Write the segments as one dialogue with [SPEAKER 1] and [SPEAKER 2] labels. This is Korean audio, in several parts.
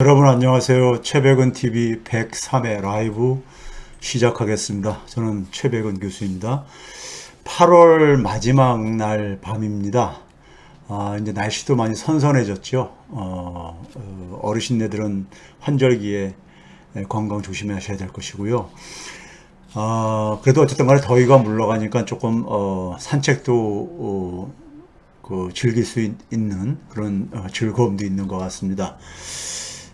[SPEAKER 1] 여러분 안녕하세요. 최백은 TV 103회 라이브 시작하겠습니다. 저는 최백은 교수입니다. 8월 마지막 날 밤입니다. 아, 이제 날씨도 많이 선선해졌죠. 어, 어, 어르신네들은 환절기에 건강 조심하셔야 될 것이고요. 아, 그래도 어쨌든 간에 더위가 물러가니까 조금 어, 산책도 어, 그 즐길 수 있, 는 그런 어, 즐거움도 있는 것 같습니다.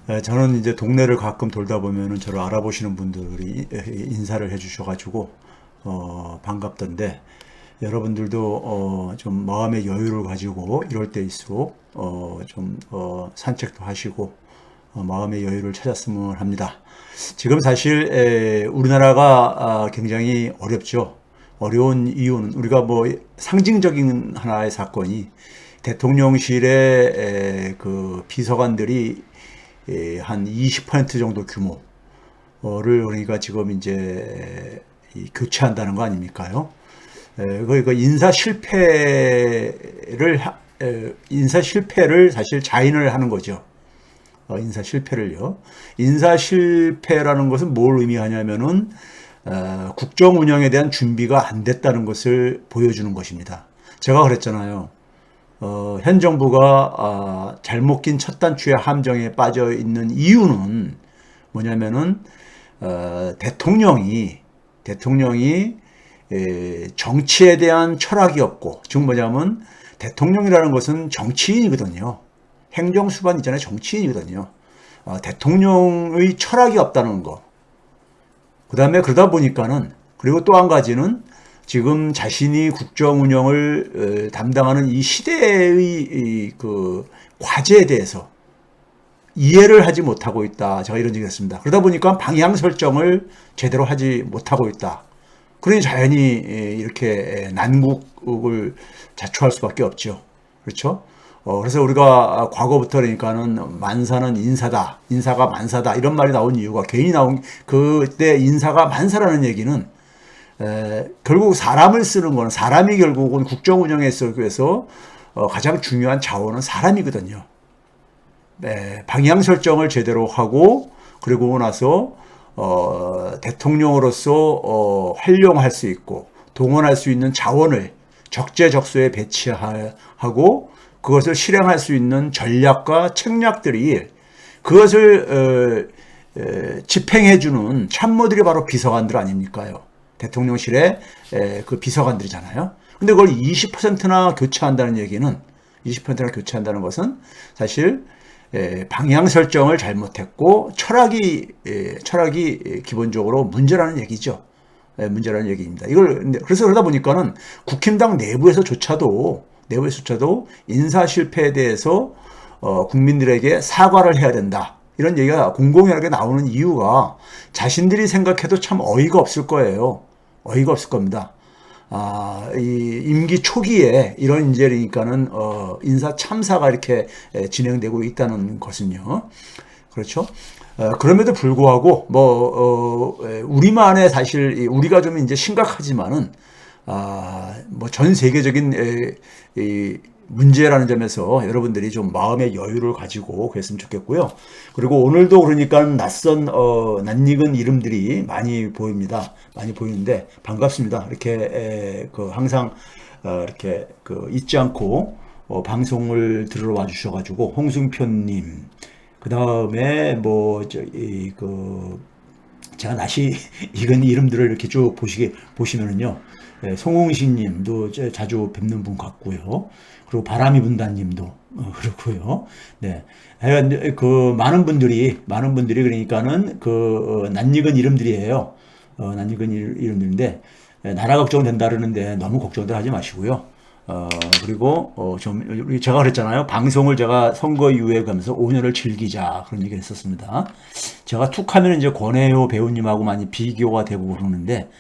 [SPEAKER 1] 에, 저는 이제 동네를 가끔 돌다 보면은 저를 알아보시는 분들이 에, 인사를 해주셔가지고 어, 반갑던데 여러분들도 어, 좀 마음의 여유를 가지고 이럴 때일수록 어, 좀 어, 산책도 하시고 어, 마음의 여유를 찾았으면 합니다. 지금 사실 에, 우리나라가 아, 굉장히 어렵죠. 어려운 이유는 우리가 뭐 상징적인 하나의 사건이 대통령실의 에, 그 비서관들이 에, 한 20% 정도 규모를 그러니까 지금 이제 이 교체한다는 거 아닙니까요? 에, 그, 그 인사 실패를 인사 실패를 사실 자인을 하는 거죠. 어, 인사 실패를요. 인사 실패라는 것은 뭘 의미하냐면은 어, 국정 운영에 대한 준비가 안 됐다는 것을 보여주는 것입니다. 제가 그랬잖아요. 어, 현 정부가 아, 잘못 낀 첫 단추의 함정에 빠져 있는 이유는 뭐냐면은 어, 대통령이 대통령이 에, 정치에 대한 철학이 없고 즉 뭐냐면 대통령이라는 것은 정치인이거든요. 행정수반 있잖아요. 정치인이거든요. 어, 대통령의 철학이 없다는 거. 그 다음에 그러다 보니까는 그리고 또 한 가지는 지금 자신이 국정 운영을 어, 담당하는 이 시대의 이그 과제에 대해서 이해를 하지 못하고 있다. 제가 이런 얘기를 했습니다. 그러다 보니까 방향 설정을 제대로 하지 못하고 있다. 그러니 자연히 에, 이렇게 난국을 자초할 수밖에 없죠. 그렇죠? 어, 그래서 우리가 과거부터 그러니까는 만사는 인사다, 인사가 만사다 이런 말이 나온 이유가 괜히 나온 그때 인사가 만사라는 얘기는 에, 결국 사람을 쓰는 거는 사람이 결국은 국정 운영에 있어서 어, 가장 중요한 자원은 사람이거든요. 네, 방향 설정을 제대로 하고 그리고 나서 어, 대통령으로서 어, 활용할 수 있고 동원할 수 있는 자원을 적재적소에 배치하고 그것을 실행할 수 있는 전략과 책략들이 그것을 어, 에, 집행해주는 참모들이 바로 비서관들 아닙니까요? 대통령실의 에, 그 비서관들이잖아요. 근데 그걸 20%나 교체한다는 얘기는 20%나 교체한다는 것은 사실 에, 방향 설정을 잘못했고 철학이 에, 철학이 에, 기본적으로 문제라는 얘기죠. 에, 문제라는 얘기입니다. 이걸 그래서 그러다 보니까는 국힘당 내부에서조차도 내부에서조차도 인사 실패에 대해서 어, 국민들에게 사과를 해야 된다. 이런 얘기가 공공연하게 나오는 이유가 자신들이 생각해도 참 어이가 없을 거예요. 어이가 없을 겁니다. 아, 이 임기 초기에 이런 인재니까는 어, 인사 참사가 이렇게 에, 진행되고 있다는 것은요. 그렇죠. 어, 그럼에도 불구하고 뭐 어, 에, 우리만의 사실 이 우리가 좀 이제 심각하지만은 아, 뭐 전 세계적인 에, 이 문제라는 점에서 여러분들이 좀 마음의 여유를 가지고 그랬으면 좋겠고요. 그리고 오늘도 그러니까 낯선 어, 낯익은 이름들이 많이 보입니다. 많이 보이는데 반갑습니다. 이렇게 에, 그 항상 어, 이렇게 그 잊지 않고 어, 방송을 들으러 와주셔가지고 홍승표님, 그 다음에 뭐저이그 제가 낯이 익은 이름들을 이렇게 쭉 보시게 보시면은요, 예, 송홍식님도 저- 자주 뵙는 분 같고요. 그리고 바람이 분다님도 어, 그렇고요. 네, 그 많은 분들이 많은 분들이 그러니까는 그 어, 낯익은 이름들이에요. 어, 낯익은 일- 이름들인데 예, 나라 걱정된다 그러는데 너무 걱정들 하지 마시고요. 어, 그리고, 어, 좀, 제가 그랬잖아요. 방송을 제가 선거 이후에 가면서 5년을 즐기자. 그런 얘기를 했었습니다. 제가 툭 하면 이제 권혜요 배우님하고 많이 비교가 되고 그러는데,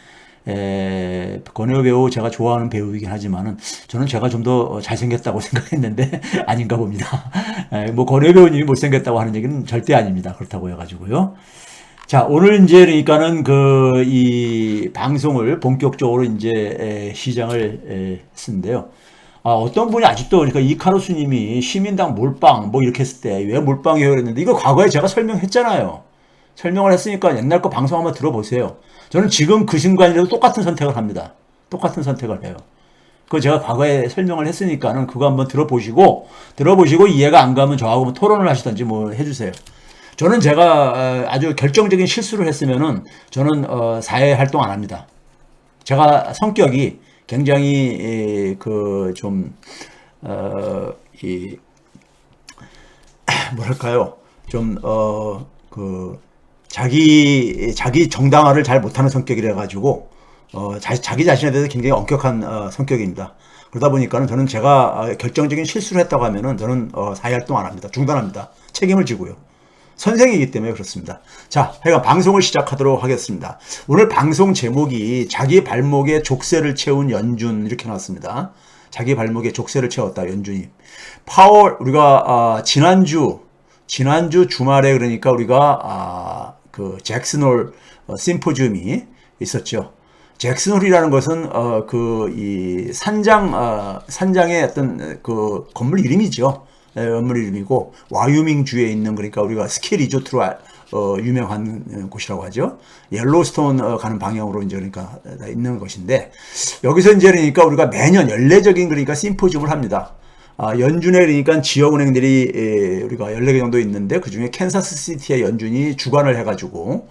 [SPEAKER 1] 에, 권혜요 배우 제가 좋아하는 배우이긴 하지만은 저는 제가 좀 더 잘생겼다고 생각했는데 아닌가 봅니다. 에, 뭐 권혜요 배우님이 못생겼다고 하는 얘기는 절대 아닙니다. 그렇다고 해가지고요. 자, 오늘 이제 그러니까는 그 이 방송을 본격적으로 이제 에, 시작을 에, 했는데요. 아, 어떤 분이 아직도 그러니까 이카루스님이 시민당 몰빵 뭐 이렇게 했을 때 왜 몰빵이에요 그랬는데 이거 과거에 제가 설명했잖아요. 설명을 했으니까 옛날 거 방송 한번 들어보세요. 저는 지금 그 순간이라도 똑같은 선택을 합니다. 똑같은 선택을 해요. 그거 제가 과거에 설명을 했으니까는 그거 한번 들어보시고 들어보시고 이해가 안 가면 저하고 뭐 토론을 하시든지 뭐 해주세요. 저는 제가 어, 아주 결정적인 실수를 했으면은 저는 어, 사회 활동 안 합니다. 제가 성격이 굉장히 그좀 어, 이 뭐랄까요 좀 어 그 자기 자기 정당화를 잘 못하는 성격이라 가지고 어, 자, 자기 자신에 대해서 굉장히 엄격한 어, 성격입니다. 그러다 보니까는 저는 제가 어, 결정적인 실수를 했다고 하면은 저는 어, 사회 활동 안 합니다. 중단합니다. 책임을 지고요. 선생이기 때문에 그렇습니다. 자, 하여간 방송을 시작하도록 하겠습니다. 오늘 방송 제목이 자기 발목에 족쇄를 채운 연준 이렇게 나왔습니다. 자기 발목에 족쇄를 채웠다 연준이. 파월 우리가 아, 지난주 지난주 주말에 그러니까 우리가 아, 그 잭슨홀 어, 심포지움이 있었죠. 잭슨홀이라는 것은 어, 그 이 산장 어, 산장의 어떤 그 건물 이름이죠. 예, 건물 이름이고 와이오밍 주에 있는 그러니까 우리가 스키 리조트로 아- 어, 유명한 곳이라고 하죠. 옐로스톤 어, 가는 방향으로 이제 그러니까 있는 것인데 여기서 이제 그러니까 우리가 매년 연례적인 그러니까 심포지움을 합니다. 아, 연준에 그러니까 지역은행들이 에, 우리가 14개 정도 있는데 그중에 캔사스 시티의 연준이 주관을 해가지고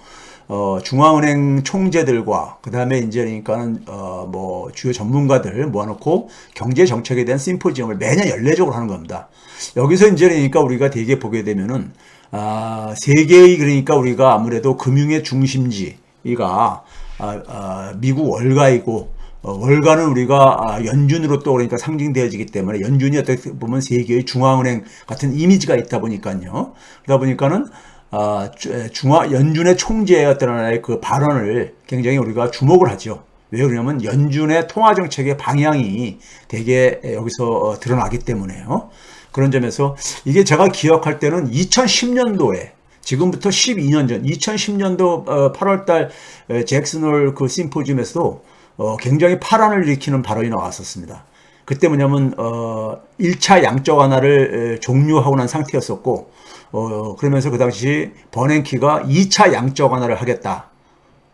[SPEAKER 1] 어, 중앙은행 총재들과 그 다음에 이제 그러니까는 어, 뭐 주요 전문가들 모아놓고 경제 정책에 대한 심포지엄을 매년 연례적으로 하는 겁니다. 여기서 이제 그러니까 우리가 대개 보게 되면은 아, 세계의 그러니까 우리가 아무래도 금융의 중심지가 아, 아, 미국 월가이고 어, 월가는 우리가 아, 연준으로 또 그러니까 상징되어지기 때문에 연준이 어떻게 보면 세계의 중앙은행 같은 이미지가 있다 보니까요. 그러다 보니까는 아, 주- 중화 연준의 총재의 어떤 하나의 그 발언을 굉장히 우리가 주목을 하죠. 왜 그러냐면 연준의 통화 정책의 방향이 되게 여기서 어, 드러나기 때문에요. 그런 점에서 이게 제가 기억할 때는 2010년도에 지금부터 12년 전 2010년도 8월달 잭슨홀 그 심포지움에서도 어, 굉장히 파란을 일으키는 발언이 나왔었습니다. 그때 뭐냐면 어 1차 양적 완화를 에, 종료하고 난 상태였었고 어 그러면서 그 당시 버냉키가 2차 양적 완화를 하겠다.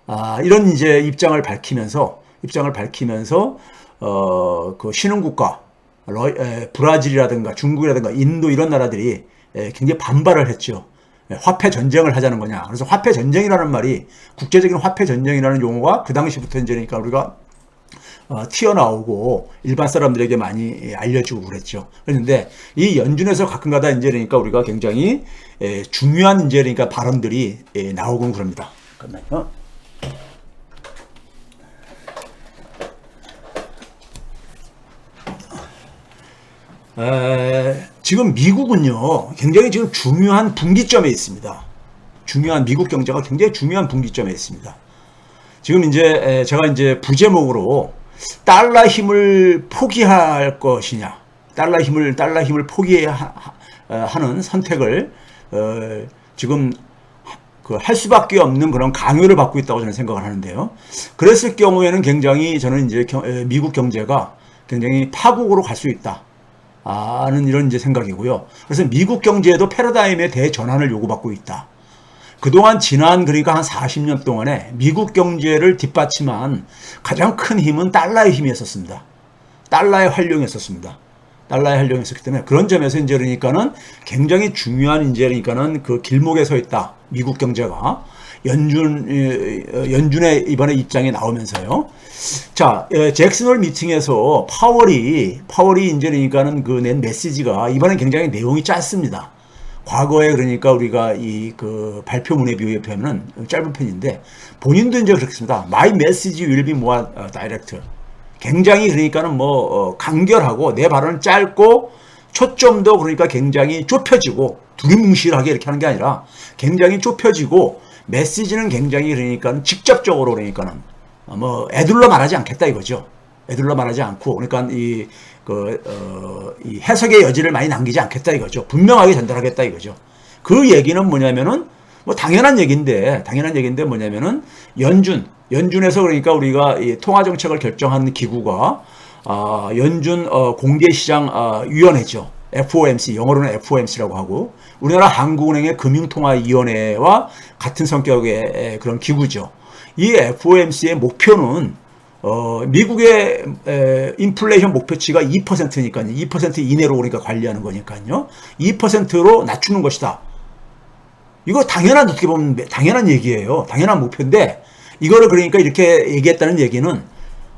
[SPEAKER 1] 아, 이런 이제 입장을 밝히면서 입장을 밝히면서 어 그 신흥 국가 러, 에, 브라질이라든가 중국이라든가 인도 이런 나라들이 에, 굉장히 반발을 했죠. 에, 화폐 전쟁을 하자는 거냐. 그래서 화폐 전쟁이라는 말이 국제적인 화폐 전쟁이라는 용어가 그 당시부터 이제니까 우리가 어, 튀어나오고 일반 사람들에게 많이 예, 알려지고 그랬죠. 그런데 이 연준에서 가끔가다 이제 그러니까 우리가 굉장히 에, 중요한 이제 그러니까 발언들이 에, 나오곤 그럽니다. 잠깐만요. 에, 지금 미국은요, 굉장히 지금 중요한 분기점에 있습니다. 중요한 미국 경제가 굉장히 중요한 분기점에 있습니다. 지금 이제 에, 제가 이제 부제목으로 달러 힘을 포기할 것이냐, 달러 힘을 달러 힘을 포기하는 선택을 어, 지금 그할 수밖에 없는 그런 강요를 받고 있다고 저는 생각을 하는데요. 그랬을 경우에는 굉장히 저는 이제 미국 경제가 굉장히 파국으로 갈 수 있다. 아는 이런 이제 생각이고요. 그래서 미국 경제에도 패러다임의 대전환을 요구받고 있다. 그동안 지난 그러니까 한 40년 동안에 미국 경제를 뒷받침한 가장 큰 힘은 달러의 힘이었었습니다. 달러의 활용이었었습니다. 달러의 활용이었었기 때문에 그런 점에서 이제 그러니까는 굉장히 중요한 이제 그러니까는 그 길목에 서 있다. 미국 경제가 연준 어, 연준의 이번에 입장에 나오면서요. 자, 에, 잭슨홀 미팅에서 파월이 파월이 이제 그러니까는 그 낸 메시지가 이번엔 굉장히 내용이 짧습니다. 과거에 그러니까 우리가 이 그 발표문에 비교하면 짧은 편인데 본인도 이제 그렇습니다. My message will be more uh, direct. 굉장히 그러니까는 뭐 어, 간결하고 내 발언은 짧고 초점도 그러니까 굉장히 좁혀지고 두리뭉실하게 이렇게 하는 게 아니라 굉장히 좁혀지고 메시지는 굉장히 그러니까 직접적으로 그러니까는 어, 뭐 애들로 말하지 않겠다 이거죠. 애들로 말하지 않고 그러니까 이 그, 어, 이 해석의 여지를 많이 남기지 않겠다 이거죠. 분명하게 전달하겠다 이거죠. 그 얘기는 뭐냐면은 뭐 당연한 얘기인데 당연한 얘기인데 뭐냐면은 연준 연준에서 그러니까 우리가 이 통화 정책을 결정한 기구가 어, 연준 어, 공개시장 어, 위원회죠. FOMC 영어로는 FOMC라고 하고 우리나라 한국은행의 금융통화위원회와 같은 성격의 에, 그런 기구죠. 이 FOMC의 목표는 어, 미국의 에, 인플레이션 목표치가 2%니까요. 2% 이내로 우리가 관리하는 거니까요. 2%로 낮추는 것이다. 이거 당연한 어떻게 보면 당연한 얘기예요. 당연한 목표인데 이거를 그러니까 이렇게 얘기했다는 얘기는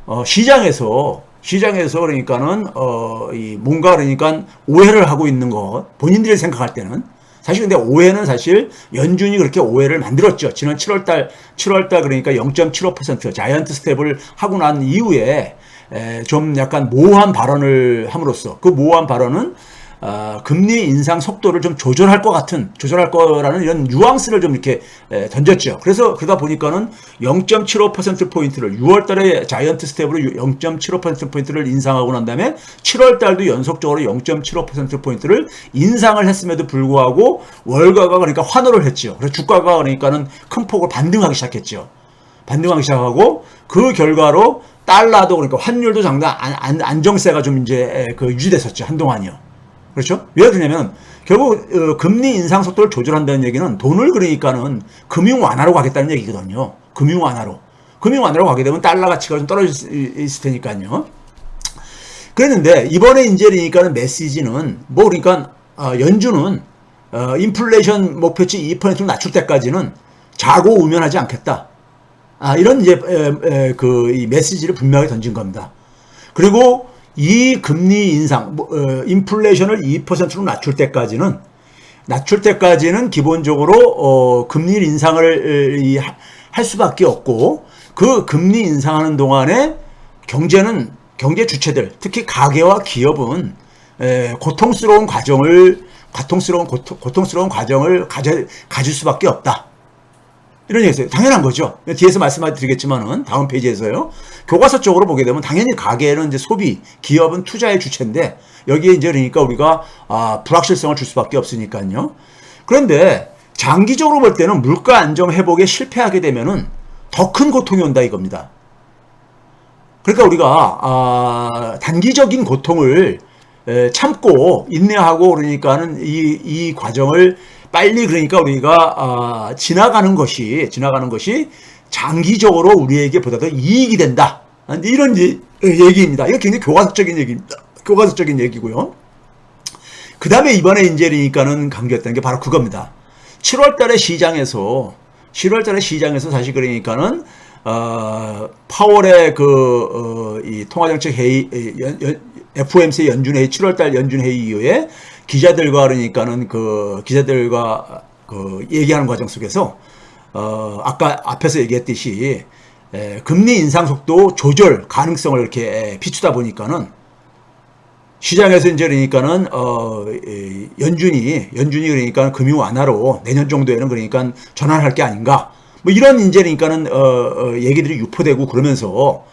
[SPEAKER 1] 어, 시장에서 시장에서 그러니까는 어, 이 뭔가 그러니까 오해를 하고 있는 것 본인들이 생각할 때는 사실 근데 오해는 사실 연준이 그렇게 오해를 만들었죠. 지난 7월달 7월달 그러니까 0.75% 자이언트 스텝을 하고 난 이후에 에, 좀 약간 모호한 발언을 함으로써 그 모호한 발언은 어, 금리 인상 속도를 좀 조절할 것 같은 조절할 거라는 이런 뉘앙스를 좀 이렇게 에, 던졌죠. 그래서 그러다 보니까는 0.75% 포인트를 6월달에 자이언트 스텝으로 0.75% 포인트를 인상하고 난 다음에 7월달도 연속적으로 0.75% 포인트를 인상을 했음에도 불구하고 월가가 그러니까 환호를 했죠. 그래서 주가가 그러니까는 큰 폭을 반등하기 시작했죠. 반등하기 시작하고 그 결과로 달러도 그러니까 환율도 상당 안, 안, 안정세가 좀 이제 그 유지됐었죠 한동안이요. 그렇죠? 왜 그러냐면 결국 어, 금리 인상 속도를 조절한다는 얘기는 돈을 그러니까는 금융 완화로 가겠다는 얘기거든요. 금융 완화로. 금융 완화로 가게 되면 달러 가치가 좀 떨어질 수 있을 테니까요. 그랬는데 이번에 이제 그러니까는 메시지는 뭐 그러니까 어, 연준은 어, 인플레이션 목표치 2%로 낮출 때까지는 자고 우면하지 않겠다. 아, 이런 이제 그 이 메시지를 분명히 던진 겁니다. 그리고 이 금리 인상, 뭐, 어, 인플레이션을 2%로 낮출 때까지는 낮출 때까지는 기본적으로 어, 금리 인상을 이, 할 수밖에 없고 그 금리 인상하는 동안에 경제는 경제 주체들 특히 가계와 기업은 에, 고통스러운 과정을 고통스러운 고통, 고통스러운 과정을 가져, 가질 수밖에 없다. 이런 얘기였어요. 당연한 거죠. 뒤에서 말씀드리겠지만은 다음 페이지에서요. 교과서 쪽으로 보게 되면 당연히 가계는 이제 소비, 기업은 투자의 주체인데 여기에 이제 그러니까 우리가 아, 불확실성을 줄 수밖에 없으니까요. 그런데 장기적으로 볼 때는 물가 안정 회복에 실패하게 되면은 더 큰 고통이 온다 이겁니다. 그러니까 우리가 아, 단기적인 고통을 에, 참고 인내하고 그러니까는 이, 이 과정을 빨리 그러니까 우리가 아, 지나가는 것이 지나가는 것이 장기적으로 우리에게 보다 더 이익이 된다. 이런 얘기입니다. 이거 굉장히 교과서적인 얘기입니다. 교과서적인 얘기고요. 그 다음에 이번에 그러니까는 강조했던 게 바로 그겁니다. 7월 달에 시장에서 7월 달에 시장에서 사실 그러니까는 어, 파월의 그, 어, 이 통화정책 회의, FOMC 연준회의, 7월 달 연준회의 이후에 기자들과 그러니까는 그 기자들과 그 얘기하는 과정 속에서 어 아까 앞에서 얘기했듯이 에, 금리 인상 속도 조절 가능성을 이렇게 비추다 보니까는 시장에서 이제 그러니까는 어 에, 연준이 연준이 그러니까 금융 완화로 내년 정도에는 그러니까 전환할 게 아닌가 뭐 이런 이제 그러니까는 어, 어 얘기들이 유포되고 그러면서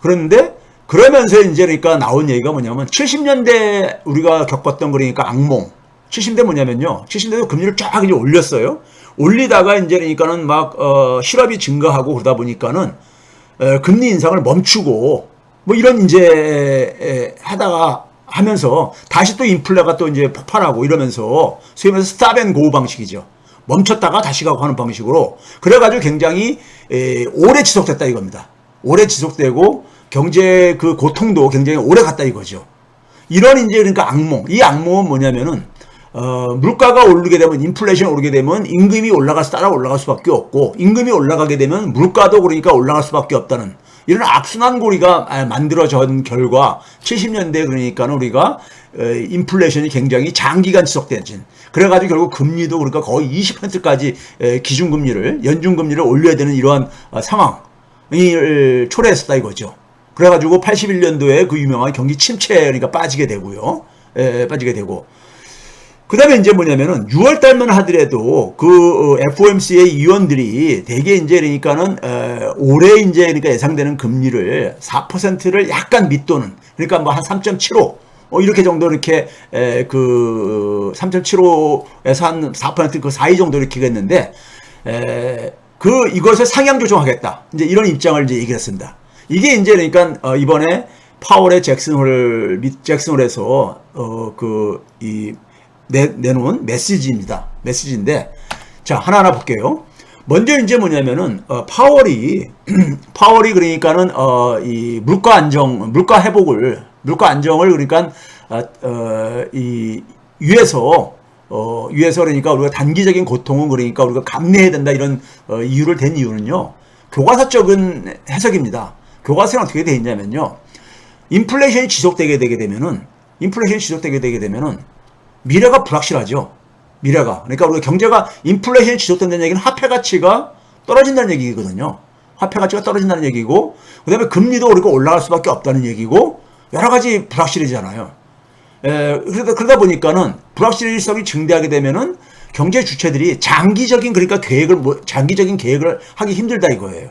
[SPEAKER 1] 그런데 그러면서 이제 그러니까 나온 얘기가 뭐냐면 70년대 우리가 겪었던 그러니까 악몽. 70대 뭐냐면요. 70대도 금리를 쫙 이제 올렸어요. 올리다가 이제 그러니까는 막, 어, 실업이 증가하고 그러다 보니까는, 에, 금리 인상을 멈추고, 뭐 이런 이제, 에, 하다가 하면서 다시 또 인플레가 또 이제 폭발하고 이러면서 소위 말해서 스탑앤고 방식이죠. 멈췄다가 다시 가고 하는 방식으로. 그래가지고 굉장히, 에, 오래 지속됐다 이겁니다. 오래 지속되고, 경제 그 고통도 굉장히 오래 갔다 이거죠. 이런 이제 그러니까 악몽. 이 악몽은 뭐냐면은 어, 물가가 오르게 되면 인플레이션 오르게 되면 임금이 올라가서 따라 올라갈 수밖에 없고 임금이 올라가게 되면 물가도 그러니까 올라갈 수밖에 없다는 이런 악순환 고리가 아, 만들어진 결과 70년대 그러니까는 우리가 인플레이션이 굉장히 장기간 지속된 그래가지고 결국 금리도 그러니까 거의 20%까지 기준금리를 연준금리를 올려야 되는 이러한 어, 상황을 초래했었다 이거죠. 그래가지고 81년도에 그 유명한 경기 침체 그러니까 빠지게 되고요. 에, 빠지게 되고. 그 다음에 이제 뭐냐면은 6월 달만 하더라도 그 FOMC의 어, 위원들이 대개 이제 그러니까는 에, 올해 이제 그러니까 예상되는 금리를 4%를 약간 밑도는 그러니까 뭐 한 3.75 어, 이렇게 정도 이렇게 에, 그 3.75에서 한 4%그 사이 정도 이렇게 했는데 에, 그 이것을 상향 조정하겠다. 이제 이런 입장을 이제 얘기했습니다. 이게 이제 그러니까 어, 이번에 파월의 잭슨홀 및 잭슨홀에서 어그이 내놓은 메시지입니다. 메시지인데 자 하나하나 볼게요. 먼저 이제 뭐냐면은 어, 파월이 파월이 그러니까는 어, 이 물가 안정 물가 회복을 물가 안정을 그러니까 어, 어, 이 위에서 어, 위에서 그러니까 우리가 단기적인 고통은 그러니까 우리가 감내해야 된다 이런 어, 이유를 댄 이유는요 교과서적인 해석입니다. 교과서는 어떻게 되어 있냐면요 인플레이션이 지속되게 되게 되면은 인플레이션이 지속되게 되게 되면은 미래가 불확실하죠. 미래가. 그러니까 우리가 경제가 인플레이션이 지속된다는 얘기는 화폐 가치가 떨어진다는 얘기거든요. 화폐 가치가 떨어진다는 얘기고, 그 다음에 금리도 우리가 올라갈 수밖에 없다는 얘기고, 여러 가지 불확실해지잖아요. 에, 그러다, 그러다 보니까는 불확실성이 증대하게 되면은 경제 주체들이 장기적인 그러니까 계획을, 뭐, 장기적인 계획을 하기 힘들다 이거예요.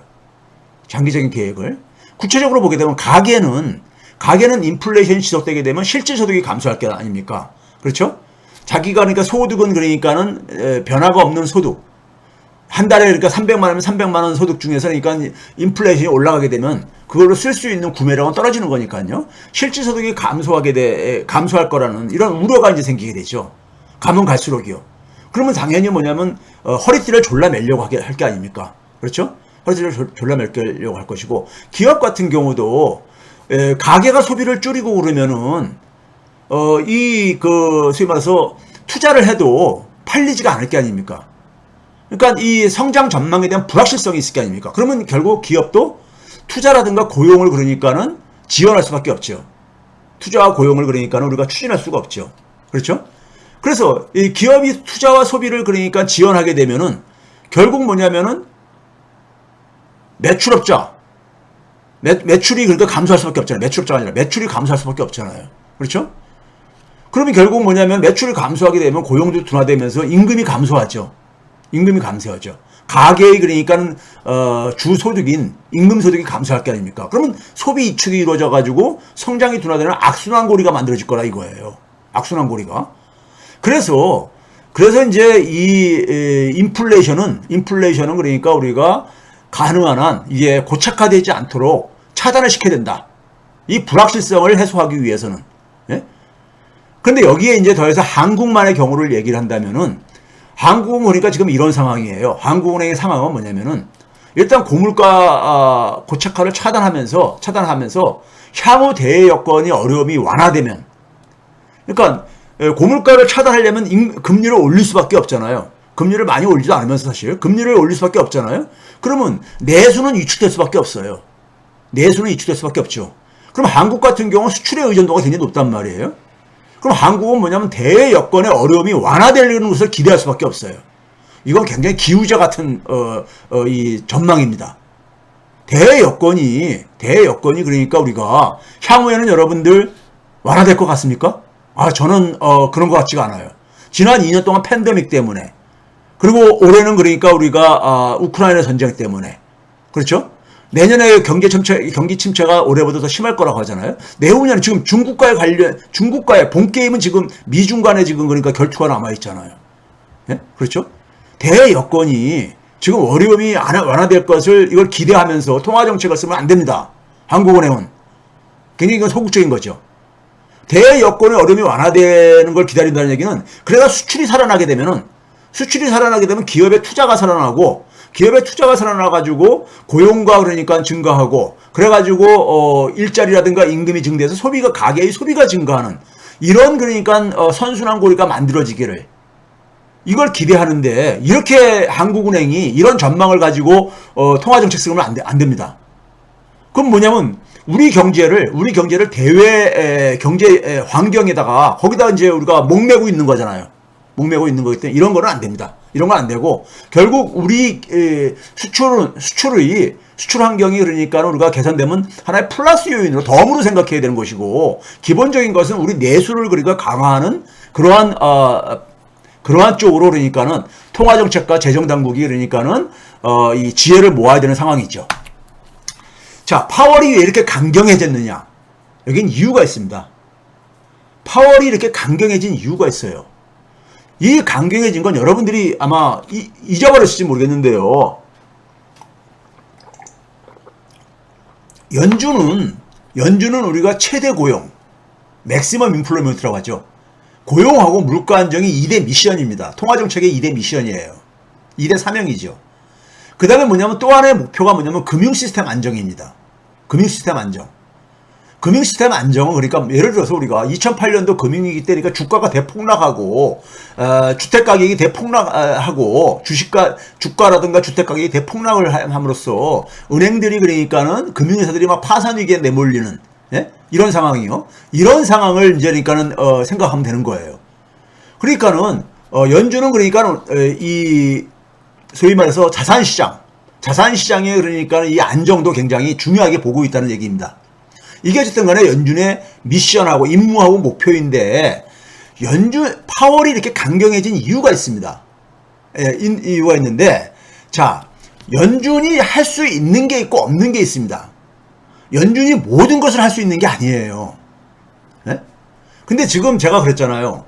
[SPEAKER 1] 장기적인 계획을. 구체적으로 보게 되면 가계는, 가계는 인플레이션이 지속되게 되면 실질 소득이 감소할 게 아닙니까? 그렇죠? 자기가 그러니까 소득은 그러니까는 변화가 없는 소득. 한 달에 그러니까 300만 원이면 300만 원 소득 중에서 그러니까 인플레이션이 올라가게 되면 그걸로 쓸 수 있는 구매력은 떨어지는 거니까요. 실질 소득이 감소하게 돼 감소할 거라는 이런 우려가 이제 생기게 되죠. 가면 갈수록이요. 그러면 당연히 뭐냐면 어, 허리띠를 졸라 매려고 하게 할 게 아닙니까? 그렇죠? 허리띠를 졸라 매려고 할 것이고 기업 같은 경우도 에, 가게가 소비를 줄이고 그러면은 어, 이, 그, 소위 말해서 투자를 해도 팔리지가 않을 게 아닙니까? 그러니까 이 성장 전망에 대한 불확실성이 있을 게 아닙니까? 그러면 결국 기업도 투자라든가 고용을 그러니까는 지원할 수밖에 없죠. 투자와 고용을 그러니까는 우리가 추진할 수가 없죠. 그렇죠? 그래서 이 기업이 투자와 소비를 그러니까 지원하게 되면은 결국 뭐냐면은 매출업자 매, 매출이 그러니까 감소할 수밖에 없잖아요. 매출업자가 아니라 매출이 감소할 수밖에 없잖아요. 그렇죠? 그러면 결국 뭐냐면 매출을 감소하게 되면 고용도 둔화되면서 임금이 감소하죠. 임금이 감소하죠. 가계의 그러니까는 어, 주 소득인 임금 소득이 감소할 게 아닙니까? 그러면 소비 이축이 이루어져 가지고 성장이 둔화되는 악순환 고리가 만들어질 거라 이거예요. 악순환 고리가. 그래서 그래서 이제 이 에, 인플레이션은 인플레이션은 그러니까 우리가 가능한 한 이게 고착화되지 않도록 차단을 시켜야 된다. 이 불확실성을 해소하기 위해서는 예? 근데 여기에 이제 더해서 한국만의 경우를 얘기를 한다면은 한국은 보니까 지금 이런 상황이에요. 한국은행의 상황은 뭐냐면은 일단 고물가 아, 고착화를 차단하면서 차단하면서 향후 대외 여건이 어려움이 완화되면 그러니까 고물가를 차단하려면 금리를 올릴 수밖에 없잖아요. 금리를 많이 올리지도 않으면서 사실 금리를 올릴 수밖에 없잖아요. 그러면 내수는 위축될 수밖에 없어요. 내수는 위축될 수밖에 없죠. 그럼 한국 같은 경우는 수출의 의존도가 굉장히 높단 말이에요. 그럼 한국은 뭐냐면 대외 여건의 어려움이 완화되는 것을 기대할 수밖에 없어요. 이건 굉장히 기우자 같은 어, 어, 이 전망입니다. 대외 여건이 대외 여건이 그러니까 우리가 향후에는 여러분들 완화될 것 같습니까? 아 저는 어, 그런 것 같지가 않아요. 지난 2년 동안 팬데믹 때문에 그리고 올해는 그러니까 우리가 아, 우크라이나 전쟁 때문에 그렇죠? 내년에 경제 침체, 경기 침체가 올해보다 더 심할 거라고 하잖아요. 내후년 지금 중국과의 관련, 중국과의 본 게임은 지금 미중 간에 지금 그러니까 결투가 남아 있잖아요. 예? 그렇죠? 대 여건이 지금 어려움이 완화될 것을 이걸 기대하면서 통화 정책을 쓰면 안 됩니다. 한국은행은 굉장히 소극적인 거죠. 대 여건의 어려움이 완화되는 걸 기다린다는 얘기는 그래가 수출이 살아나게 되면은 수출이 살아나게 되면 기업의 투자가 살아나고 기업의 투자가 살아나가지고 고용과 그러니까 증가하고 그래가지고 어 일자리라든가 임금이 증대해서 소비가 가계의 소비가 증가하는 이런 그러니까 어 선순환 고리가 만들어지기를 이걸 기대하는데 이렇게 한국은행이 이런 전망을 가지고 어 통화정책 쓰면 안, 돼, 안 됩니다. 그럼 뭐냐면 우리 경제를 우리 경제를 대외 경제 환경에다가 거기다 이제 우리가 목매고 있는 거잖아요. 목매고 있는 거기 때문에 이런 거는 안 됩니다. 이런 건 안 되고 결국 우리 수출은 수출의 수출 환경이 그러니까 우리가 개선되면 하나의 플러스 요인으로 덤으로 생각해야 되는 것이고 기본적인 것은 우리 내수를 그러니까 강화하는 그러한 어, 그러한 쪽으로 그러니까는 통화 정책과 재정 당국이 그러니까는 어, 이 지혜를 모아야 되는 상황이죠. 자, 파월이 왜 이렇게 강경해졌느냐? 여긴 이유가 있습니다. 파월이 이렇게 강경해진 이유가 있어요. 이 강경해진 건 여러분들이 아마 이, 잊어버렸을지 모르겠는데요. 연준은 연준은 우리가 최대 고용, 맥시멈 인플로먼트라고 하죠. 고용하고 물가 안정이 2대 미션입니다. 통화정책의 2대 미션이에요. 2대 사명이죠. 그 다음에 뭐냐면 또 하나의 목표가 뭐냐면 금융시스템 안정입니다. 금융시스템 안정. 금융 시스템 안정은 그러니까 예를 들어서 우리가 2008년도 금융위기 때 그러니까 주가가 대폭락하고 어, 주택 가격이 대폭락하고 주식가 주가라든가 주택 가격이 대폭락을 함으로써 은행들이 그러니까는 금융회사들이 막 파산 위기에 내몰리는 예? 이런 상황이요. 이런 상황을 이제 그러니까는 어, 생각하면 되는 거예요. 그러니까는 어, 연준은 그러니까는 어, 이 소위 말해서 자산 시장, 자산 시장에 그러니까 이 안정도 굉장히 중요하게 보고 있다는 얘기입니다. 이게 어쨌든 간에 연준의 미션하고 임무하고 목표인데 연준 파월이 이렇게 강경해진 이유가 있습니다. 예, 이유가 있는데 자 연준이 할 수 있는 게 있고 없는 게 있습니다. 연준이 모든 것을 할 수 있는 게 아니에요. 예? 근데 지금 제가 그랬잖아요.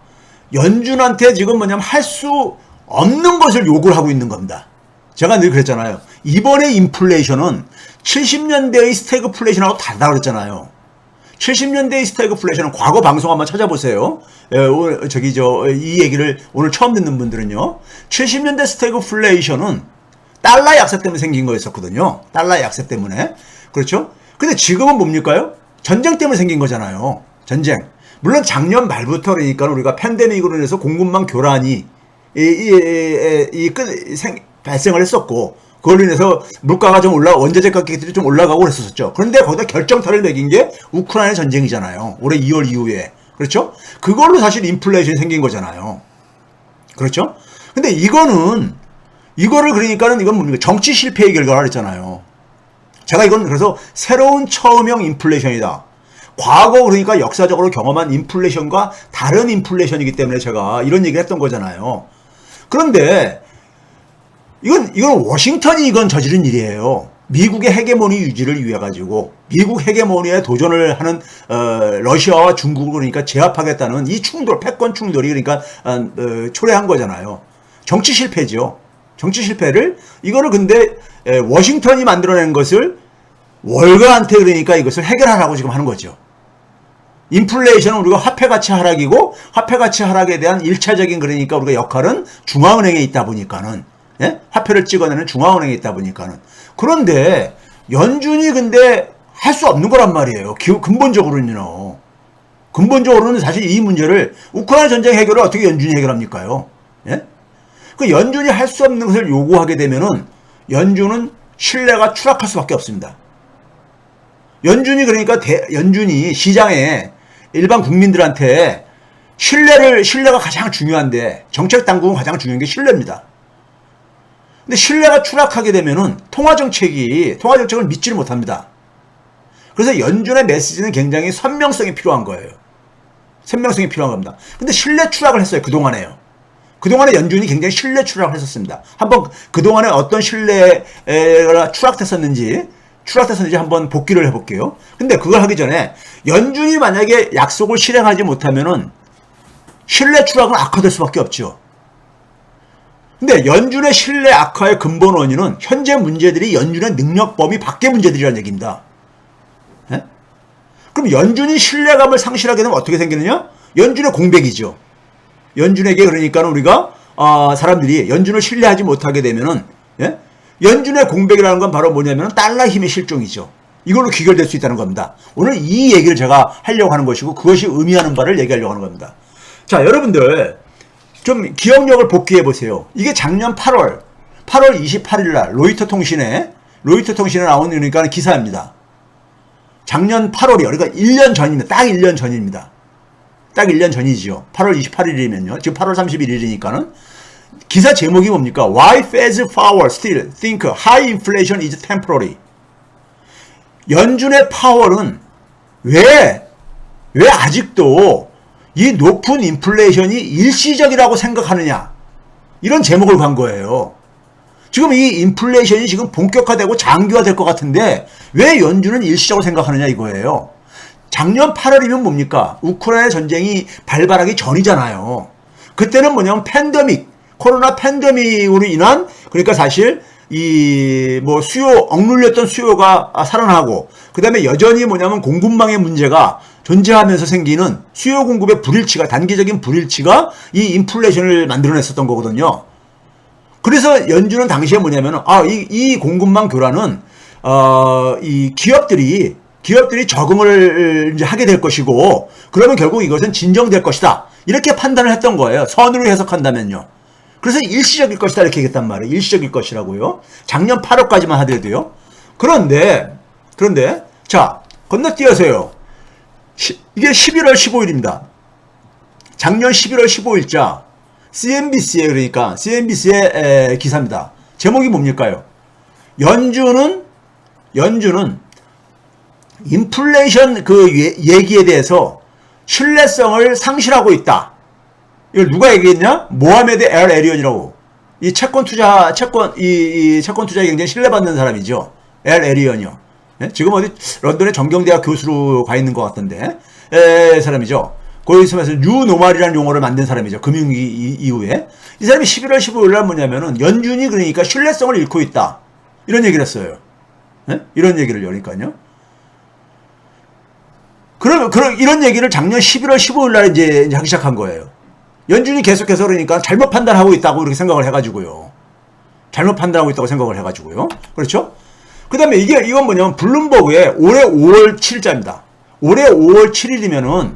[SPEAKER 1] 연준한테 지금 뭐냐면 할 수 없는 것을 요구를 하고 있는 겁니다. 제가 늘 그랬잖아요. 이번에 인플레이션은 70년대의 스태그플레이션하고 다르다 그랬잖아요. 70년대의 스태그플레이션은 과거 방송 한번 찾아보세요. 에, 오늘 저기 저 이 얘기를 오늘 처음 듣는 분들은요. 70년대 스태그플레이션은 달러 약세 때문에 생긴 거였었거든요. 달러 약세 때문에. 그렇죠? 근데 지금은 뭡니까요? 전쟁 때문에 생긴 거잖아요. 전쟁. 물론 작년 말부터 그러니까 우리가 팬데믹으로 인해서 공급망 교란이 이, 이, 이, 이, 이 생, 발생을 했었고 그걸로 인해서 물가가 좀 올라 원자재 가격들이 좀 올라가고 그랬었죠. 그런데 거기다 결정타를 매긴 게 우크라이나 전쟁이잖아요. 올해 2월 이후에 그렇죠? 그걸로 사실 인플레이션이 생긴 거잖아요. 그렇죠? 근데 이거는 이거를 그러니까는 이건 뭡니까 정치 실패의 결과라 그랬잖아요. 제가 이건 그래서 새로운 처음형 인플레이션이다. 과거 그러니까 역사적으로 경험한 인플레이션과 다른 인플레이션이기 때문에 제가 이런 얘기를 했던 거잖아요. 그런데 이건 이건 워싱턴이 이건 저지른 일이에요. 미국의 헤게모니 유지를 위해 가지고 미국 헤게모니에 도전을 하는 어, 러시아와 중국을 그러니까 제압하겠다는 이 충돌, 패권 충돌이 그러니까 어, 어, 초래한 거잖아요. 정치 실패죠. 정치 실패를 이거를 근데 에, 워싱턴이 만들어낸 것을 월가한테 그러니까 이것을 해결하라고 지금 하는 거죠. 인플레이션은 우리가 화폐 가치 하락이고 화폐 가치 하락에 대한 일차적인 그러니까 우리가 역할은 중앙은행에 있다 보니까는 예? 화폐를 찍어내는 중앙은행에 있다 보니까는. 그런데 연준이 근데 할 수 없는 거란 말이에요. 기, 근본적으로는요. 근본적으로는 사실 이 문제를 우크라이나 전쟁 해결을 어떻게 연준이 해결합니까요? 예? 그 연준이 할 수 없는 것을 요구하게 되면은 연준은 신뢰가 추락할 수밖에 없습니다. 연준이 그러니까 대, 연준이 시장에 일반 국민들한테 신뢰를 신뢰가 가장 중요한데 정책 당국은 가장 중요한 게 신뢰입니다. 근데 신뢰가 추락하게 되면은 통화 정책이 통화 정책을 믿지를 못합니다. 그래서 연준의 메시지는 굉장히 선명성이 필요한 거예요. 선명성이 필요한 겁니다. 근데 신뢰 추락을 했어요. 그동안에요. 그동안에 연준이 굉장을 신뢰 추락을 했었습니다. 한번 그동안에 어떤 신뢰가 추락됐었는지 추락됐었는지 한번 복기를 해볼게요. 근데 그걸 하기 전에 연준이 만약에 약속을 실행하지 못하면은 신뢰 추락은 악화될 수밖에 없죠. 근데 연준의 신뢰 악화의 근본 원인은 현재 문제들이 연준의 능력 범위 밖의 문제들이라는 얘기입니다. 예? 그럼 연준이 신뢰감을 상실하게 되면 어떻게 생기느냐? 연준의 공백이죠. 연준에게 그러니까 우리가 어, 사람들이 연준을 신뢰하지 못하게 되면은 예? 연준의 공백이라는 건 바로 뭐냐면 달러 힘의 실종이죠. 이걸로 귀결될 수 있다는 겁니다. 오늘 이 얘기를 제가 하려고 하는 것이고 그것이 의미하는 바를 얘기하려고 하는 겁니다. 자, 여러분들 좀 기억력을 복귀해 보세요. 이게 작년 8월 8월 28일 날 로이터 통신에 로이터 통신에 나온 그러니까 기사입니다. 작년 8월이요. 그러니까 1년 전입니다. 딱 1년 전입니다. 딱 1년 전이지요. 8월 28일이면요. 지금 8월 31일이니까는 기사 제목이 뭡니까? Why Feds Power Still Think High Inflation is Temporary. 연준의 파월은 왜, 왜 아직도 이 높은 인플레이션이 일시적이라고 생각하느냐. 이런 제목을 간 거예요. 지금 이 인플레이션이 지금 본격화되고 장기화될 것 같은데 왜 연준은 일시적으로 생각하느냐 이거예요. 작년 8월이면 뭡니까? 우크라이나 전쟁이 발발하기 전이잖아요. 그때는 뭐냐면 팬데믹, 코로나 팬데믹으로 인한 그러니까 사실 이 뭐 수요 억눌렸던 수요가 아, 살아나고 그다음에 여전히 뭐냐면 공급망의 문제가 존재하면서 생기는 수요 공급의 불일치가 단기적인 불일치가 이 인플레이션을 만들어냈었던 거거든요. 그래서 연준은 당시에 뭐냐면은 아이 이 공급망 교란은 어 이 기업들이 기업들이 적응을 이제 하게 될 것이고 그러면 결국 이것은 진정될 것이다. 이렇게 판단을 했던 거예요. 선으로 해석한다면요. 그래서 일시적일 것이다 이렇게 얘기했단 말이에요. 일시적일 것이라고요. 작년 8월까지만 하더라도요. 그런데 그런데 자 건너뛰어서요 시- 이게 11월 15일입니다 작년 11월 15일자 CNBC에 그러니까 CNBC의 기사입니다. 제목이 뭡니까요? 연준은 연준은 인플레이션 그 예- 얘기에 대해서 신뢰성을 상실하고 있다. 이걸 누가 얘기했냐? 모하메드 엘 에리언이라고. 이 채권 투자 채권 이, 이 채권 투자에 굉장히 신뢰받는 사람이죠. 엘 에리언이요. 예? 지금 어디 런던의 정경대학 교수로 가 있는 것 같던데 에, 사람이죠. 거기 있으면서 뉴노멀이라는 용어를 만든 사람이죠. 금융위기 이- 이후에 이 사람이 11월 15일 날 뭐냐면은 연준이 그러니까 신뢰성을 잃고 있다 이런 얘기를 했어요. 예? 이런 얘기를 여니까요. 그런 그런 이런 얘기를 작년 11월 15일 날 이제, 이제 하기 시작한 거예요. 연준이 계속해서 그러니까 잘못 판단하고 있다고 이렇게 생각을 해가지고요. 잘못 판단하고 있다고 생각을 해가지고요. 그렇죠? 그 다음에 이게, 이건 뭐냐면, 블룸버그의 올해 5월 7일자입니다. 올해 5월 7일이면은,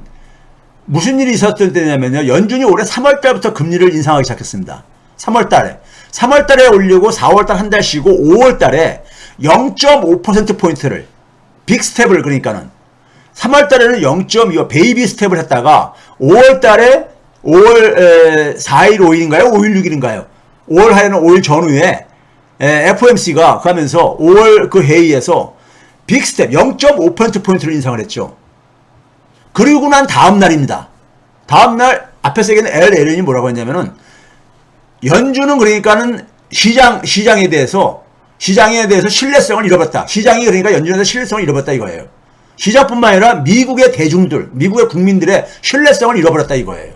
[SPEAKER 1] 무슨 일이 있었던 때냐면요. 연준이 올해 3월 달부터 금리를 인상하기 시작했습니다. 3월 달에. 3월 달에 올리고 4월 달 한 달 쉬고 5월 달에 0.5%포인트를, 빅 스텝을 그러니까는, 3월 달에는 0.25 베이비 스텝을 했다가 5월 달에 5월 4일 5일인가요? 5일 6일인가요? 5월 하에는 5일 전후에 FOMC가 가면서 5월 그 회의에서 빅 스텝 0.5% 포인트를 인상을 했죠. 그리고 난 다음 날입니다. 다음 날 앞에서 얘기하는 L 에렌이 뭐라고 했냐면은 연준은 그러니까는 시장 시장에 대해서 시장에 대해서 신뢰성을 잃어버렸다. 시장이 그러니까 연준에서 신뢰성을 잃어버렸다 이거예요. 시장뿐만 아니라 미국의 대중들, 미국의 국민들의 신뢰성을 잃어버렸다 이거예요.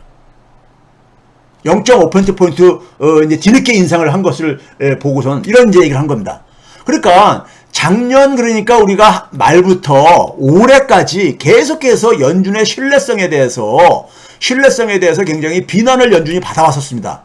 [SPEAKER 1] 0.5%포인트, 어, 이제 뒤늦게 인상을 한 것을 에, 보고선 이런 이제 얘기를 한 겁니다. 그러니까 작년 그러니까 우리가 말부터 올해까지 계속해서 연준의 신뢰성에 대해서 신뢰성에 대해서 굉장히 비난을 연준이 받아왔었습니다.